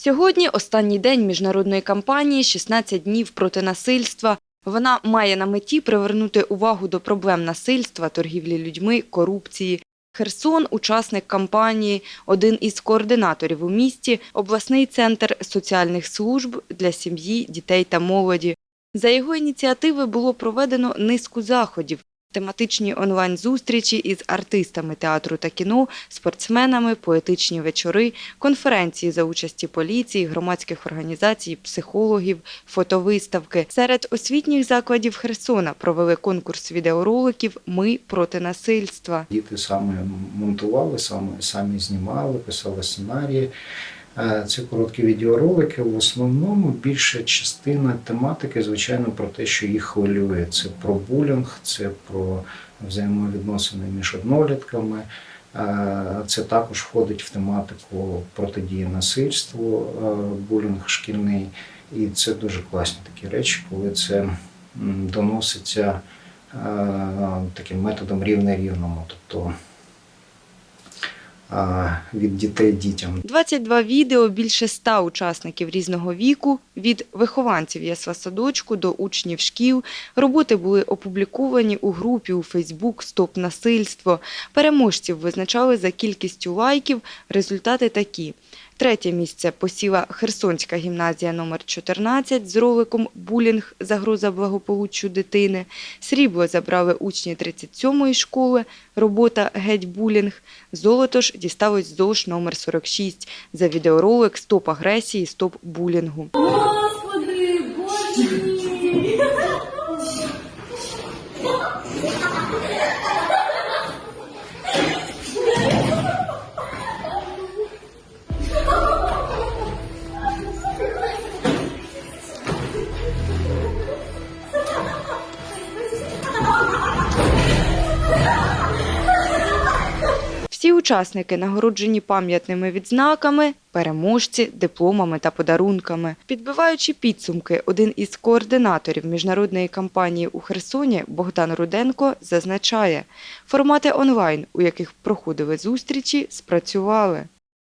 Сьогодні останній день міжнародної кампанії «16 днів проти насильства. Вона має на меті привернути увагу до проблем насильства, торгівлі людьми, корупції. Херсон – учасник кампанії, один із координаторів у місті, обласний центр соціальних служб для сім'ї, дітей та молоді. За його ініціативи було проведено низку заходів, тематичні онлайн-зустрічі із артистами театру та кіно, спортсменами, поетичні вечори, конференції за участі поліції, громадських організацій, психологів, фотовиставки. Серед освітніх закладів Херсона провели конкурс відеороликів Ми проти насильства. Діти саме монтували, саме самі знімали, писали сценарії. Це короткі відеоролики. В основному більша частина тематики, звичайно, про те, що їх хвилює. Це про булінг, це про взаємовідносини між однолітками. Це також входить в тематику протидії насильству, булінг шкільний. І це дуже класні такі речі, коли це доноситься таким методом рівне рівному, тобто від дітей дітям. 22 відео, більше ста учасників різного віку, від вихованців єсла садочку до учнів шкіл. Роботи були опубліковані у групі у Фейсбук «Стоп насильство». Переможців визначали за кількістю лайків. Результати такі. Третє місце посіла Херсонська гімназія номер 14 з роликом «Булінг. Загроза благополуччю дитини». Срібло забрали учні 37-ї школи, робота «Геть булінг». Золото ж дісталось зош номер 46 за відеоролик «Стоп агресії, стоп булінгу». Господи, Боже! Всі учасники нагороджені пам'ятними відзнаками, переможці, дипломами та подарунками. Підбиваючи підсумки, один із координаторів міжнародної кампанії у Херсоні Богдан Руденко зазначає, формати онлайн, у яких проходили зустрічі, спрацювали.